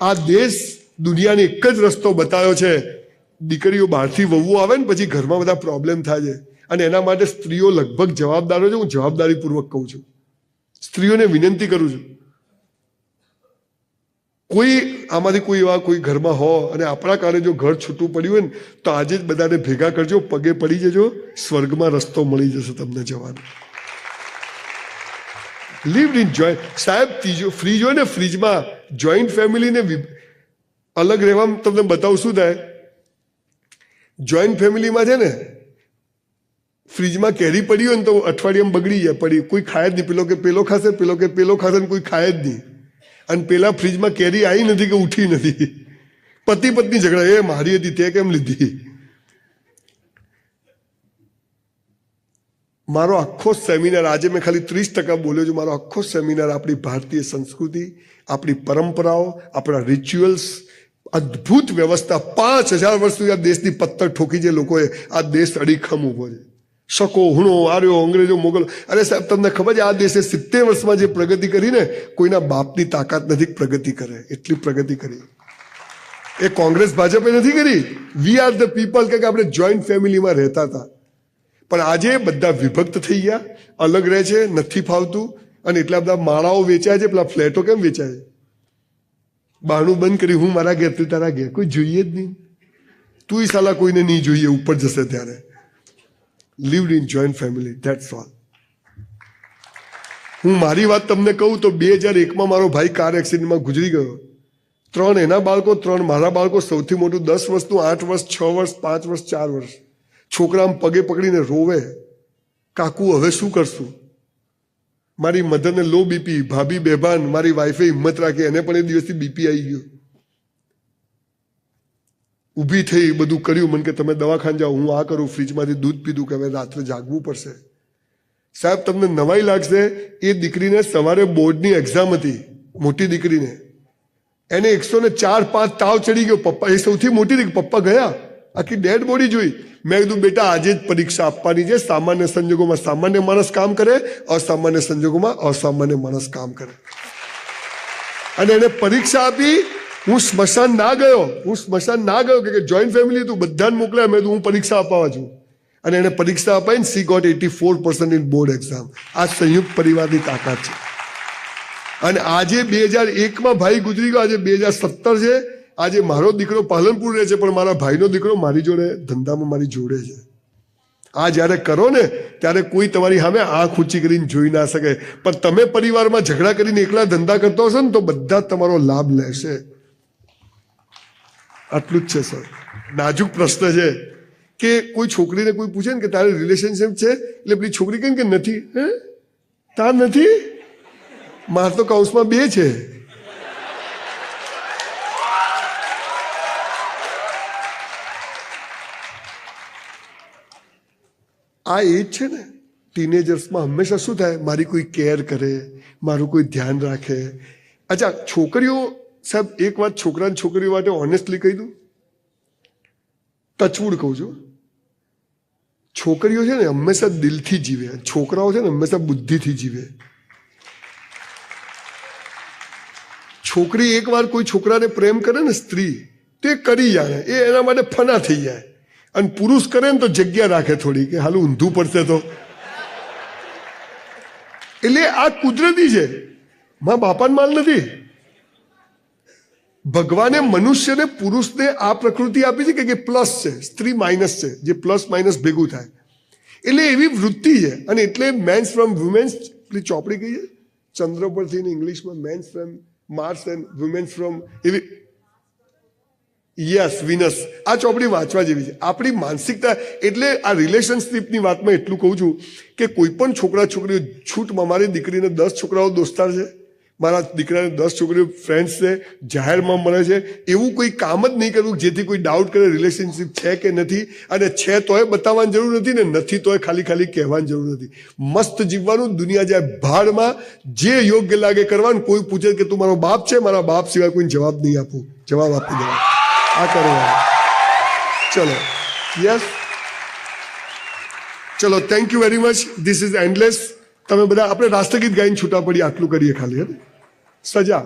આ દેશ દુનિયાને એક જ રસ્તો બતાવ્યો છે. દીકરીઓ બહારથી વહુ આવે ને પછી ઘરમાં બધા પ્રોબ્લેમ થાય છે. અને એના માટે સ્ત્રીઓ લગભગ જવાબદારો છે. હું જવાબદારીપૂર્વક કહું છું. સ્ત્રીઓને વિનંતી કરું છું. કોઈ આમાંથી કોઈ એવા કોઈ ઘરમાં હો અને આપણા કારણે જો ઘર છૂટું પડ્યું હોય ને, તો આજે જ બધાને ભેગા કરજો, પગે પડી જજો, સ્વર્ગમાં રસ્તો મળી જશે તમને જવાનો. લીવ ઇન જોઈન્ટ સાહેબ, ત્રીજો ફ્રીજ હોય ને ફ્રીજમાં જોઈન્ટ ફેમિલીને અલગ રહેવામાં તમને બતાવું શું થાય? જોઈન્ટ ફેમિલીમાં છે ને ફ્રીજમાં કેરી પડી હોય ને તો અઠવાડિયામાં બગડી જાય, પડી કોઈ ખાય જ નહીં. પેલો કે પેલો ખાશે, પેલો કે પેલો ખાશે ને કોઈ ખાય જ નહીં. અને પેલા ફ્રીજમાં કેરી આવી નથી કે ઉઠી નથી. પતિ પત્ની ઝઘડા. એ મારી હતી, તે કેમ લીધી? મારો આખો સેમિનાર, આજે મેં ખાલી ત્રીસ ટકા બોલ્યો છું, મારો આખો સેમિનાર આપણી ભારતીય સંસ્કૃતિ, આપણી પરંપરાઓ, આપણા રિચ્યુઅલ્સ અદ્ભુત વ્યવસ્થા. પાંચ હજાર વર્ષ સુધી આ દેશની પથ્થર ઠોકી જે લોકોએ. આ દેશ અડીખમ ઊભો છે. શકો, હુણો, આર્યો, અંગ્રેજો, મોગલ. અરે સાહેબ, તમને ખબર છે, આ દેશે સિત્તેર વર્ષમાં જે પ્રગતિ કરીને કોઈના બાપની તાકાત નથી પ્રગતિ કરે. એટલી પ્રગતિ કરી. એ કોંગ્રેસ, ભાજપે નથી કરી. વી આર ધ પીપલ કે આપણે જોઈન્ટ ફેમિલીમાં રહેતા હતા. પણ આજે બધા વિભક્ત થઈ ગયા, અલગ રહે છે, નથી ફાવતું, અને એટલા બધા માળાઓ વેચાય છે, પેલા ફ્લેટો કેમ વેચાય? છે બારણું બંધ કરી, હું મારા ઘેર તું તારા ઘેર, કોઈ જોઈએ જ નહીં. તું સાલા કોઈને નહીં જોઈએ, ઉપર જશે ત્યારે. Lived in joint family that's all હું મારી વાત તમને કહું તો બે હજાર એકમાં મારો ભાઈ કાર એક્સિડન્ટમાં ગુજરી ગયો. ત્રણ એના બાળકો, ત્રણ મારા બાળકો, સૌથી મોટું દસ વર્ષનું આઠ વર્ષ, છ વર્ષ, પાંચ વર્ષ, ચાર વર્ષ. છોકરા પગે પકડીને રોવે. કાકુ, હવે શું કરશું? મારી મધરને લો બીપી ભાભી, બેભાન, મારી વાઈફે હિંમત રાખી, એને પણ એ દિવસથી બીપી આવી ગયું. ઊભી થઈ બધું કર્યું. મને કે, તમે દવાખાને જાઓ, હું આ કરું, ફ્રીજમાંથી દૂધ પીધું કે હવે રાત્રે જાગવું પડશે. સાહેબ, તમને નવાઈ લાગશે, એ દીકરીને સવારે બોર્ડની એક્ઝામ હતી, મોટી દીકરીને. એને એકસો ને ચાર પાંચ તાવ ચડી ગયો. પપ્પા, એ સૌથી મોટી દીકરી, પપ્પા ગયા. આખી ડેડ બોડી જોઈ. મેં કીધું, બેટા, આજે જ પરીક્ષા આપવાની છે. સામાન્ય સંજોગોમાં સામાન્ય માણસ કામ કરે, અસામાન્ય સંજોગોમાં અસામાન્ય માણસ કામ કરે. અને એને પરીક્ષા આપી. હું સ્મશાન ના ગયો. હું સ્મશાન ના ગયો કે જોઈન્ટ ફેમિલી હતું. બધાને મોકલ્યા. મેં હું પરીક્ષા અપાવા છું. અને એને પરીક્ષા અપાઈને she got eighty four percent in board exam આ સંયુક્ત પરિવારની તાકાત છે. અને આજે બે હજાર એકમાં ભાઈ ગુજરી ગયો. આજે બે હજાર સત્તર છે. આજે મારો દીકરો પાલનપુર રહે છે, પણ મારા ભાઈનો દીકરો મારી જોડે, ધંધામાં મારી જોડે છે. આ જ્યારે કરો ને, ત્યારે કોઈ તમારી સામે આંખ ઊંચી કરીને જોઈ ના શકે. પણ તમે પરિવારમાં ઝઘડા કરીને એકલા ધંધા કરતો હશો ને, તો બધા તમારો લાભ લેશે. આટલું જ છે, સર. નાજુક પ્રશ્ન છે કે કોઈ છોકરીને કોઈ પૂછે ને કે તારે રિલેશનશિપ છે? એટલે પેલી છોકરી કેમ કે નથી. હે? તાર નથી? માર તો કૌંસમાં બે છે. આ એજ છે ને ટીનેજર્સમાં હંમેશા શું થાય? મારી કોઈ કેર કરે, મારું કોઈ ધ્યાન રાખે. અચ્છા, છોકરીઓ, સાહેબ, એક વાત છોકરા છોકરીઓ માટે ઓનેસ્ટલી કહી દઉં. ટચવુડ કહું છું. છોકરીઓ છે ને હંમેશા દિલથી જીવે. છોકરાઓ છે ને હંમેશા બુદ્ધિથી જીવે. છોકરી એકવાર કોઈ છોકરાને પ્રેમ કરે ને સ્ત્રી, તે કરી જાણે એ એના માટે ફના થઈ જાય. અને પુરુષ કરે ને તો જગ્યા રાખે થોડી કે હાલું ઊંધું પડશે તો. એટલે આ કુદરતી છે. માં બાપાન માલ નથી. ભગવાને મનુષ્યને પુરુષને આ પ્રકૃતિ આપી છે કે પ્લસ છે, સ્ત્રી માઇનસ છે, જે પ્લસ માઇનસ ભેગું થાય. એટલે એવી વૃત્તિ છે. અને એટલે મેન્સ ફ્રોમ વુમેન્સ પેલી ચોપડી કહીએ ચંદ્ર પરથી ઇંગ્લિશમાં mens from Mars and womens from એવી યસ વિનસ આ ચોપડી વાંચવા જેવી છે. આપણી માનસિકતા એટલે આ રિલેશનશીપની વાતમાં એટલું કહું છું કે કોઈ પણ છોકરા છોકરીઓ છૂટમાં મારી દીકરીને દસ છોકરાઓ દોસ્તાર છે, મારા દીકરાને દસ છોકરીઓ ફ્રેન્ડ્સ છે, જાહેરમાં મળે છે, એવું કોઈ કામ જ નહીં કરવું જેથી કોઈ ડાઉટ કરે રિલેશનશિપ છે કે નથી અને છે તોય બતાવવાની જરૂર નથી ને નથી તોય ખાલી ખાલી કહેવાની જરૂર નથી. મસ્ત જીવવાનું દુનિયા જાય ભાડમાં, જે યોગ્ય લાગે કરવાનું, કોઈ પૂછે કે તું મારો બાપ છે, મારા બાપ સિવાય કોઈ જવાબ નહીં આપું. જવાબ આપી દેવા આ કરવાનું ચલો. યસ ચલો thank you very much this is endless તમે બધા આપણે રાષ્ટ્રગીત ગાઈને છૂટા પડી આટલું કરીએ ખાલી, હે સજા.